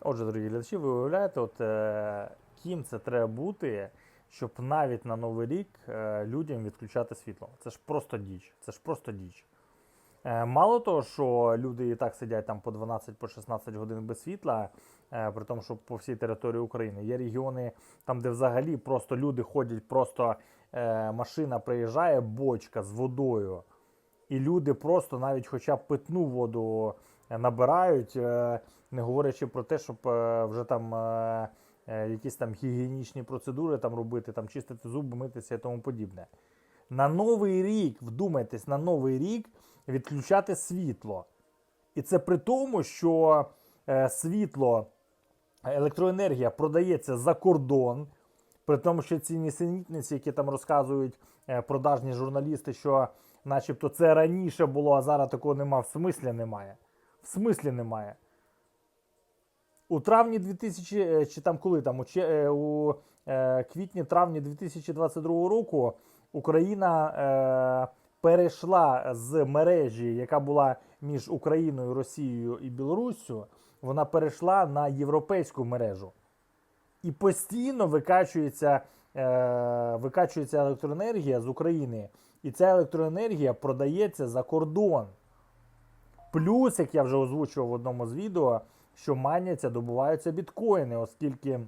Отже, дорогі глядачі, ви уявляєте, от е, ким це треба бути, щоб навіть на Новий рік е, людям відключати світло. Це ж просто діч. Це ж просто діч. Е, мало того, що люди і так сидять там по 12 по 16 годин без світла, е, при тому, що по всій території України є регіони, там, де взагалі просто люди ходять, просто е, машина приїжджає, бочка з водою. І люди просто навіть хоча б питну воду е, набирають, е, не говорячи про те, щоб е, вже там якісь там гігієнічні процедури там робити, там чистити зуби, митися і тому подібне. На новий рік, вдумайтесь, на новий рік відключати світло. І це при тому, що світло, електроенергія продається за кордон. При тому, що ці нісенітниці, які там розказують продажні журналісти, що начебто це раніше було, а зараз такого нема. В смислі немає. В смислі немає. У травні 2000, е, чи там коли там, у, е, у е, квітні-травні 2022 року Україна е, перейшла з мережі, яка була між Україною, Росією і Білоруссю, вона перейшла на європейську мережу. І постійно викачується, е, викачується електроенергія з України, і ця електроенергія продається за кордон. Плюс, як я вже озвучував в одному з відео, що маняться, добуваються біткоїни, оскільки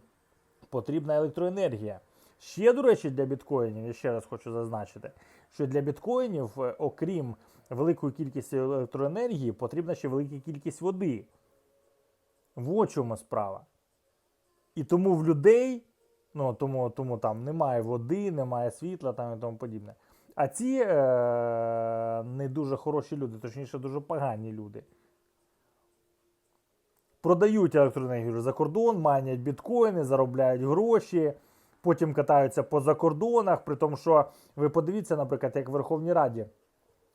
потрібна електроенергія. Ще, до речі, для біткоїнів, я ще раз хочу зазначити, що для біткоїнів, е, окрім великої кількості електроенергії, потрібна ще велика кількість води. В чому справа. І тому в людей, ну тому, тому там немає води, немає світла там і тому подібне. А ці е, не дуже хороші люди, точніше, дуже погані люди. Продають електроенергію за кордон, майнять біткоїни, заробляють гроші, потім катаються по закордонах. При тому, що ви подивіться, наприклад, як в Верховній Раді.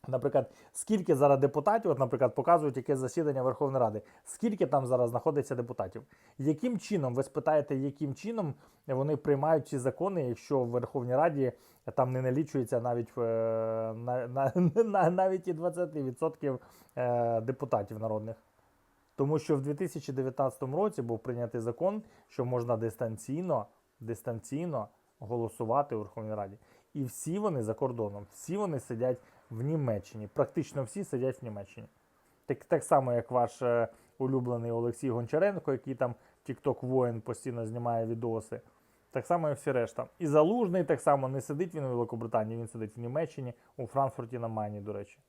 Наприклад, скільки зараз депутатів, от, наприклад, показують яке засідання Верховної Ради, скільки там зараз знаходиться депутатів? Яким чином, ви спитаєте, яким чином вони приймають ці закони, якщо в Верховній Раді там не налічується навіть е, на, на, на, навіть і 20% е, депутатів народних? Тому що в 2019 році був прийнятий закон, що можна дистанційно, дистанційно голосувати у Верховній Раді. І всі вони за кордоном, всі вони сидять в Німеччині. Практично всі сидять в Німеччині. Так, так само, як ваш е, улюблений Олексій Гончаренко, який там TikTok воїн постійно знімає відоси. Так само і всі решта. І Залужний так само не сидить він у Великобританії, він сидить в Німеччині, у Франкфурті на Майні, до речі.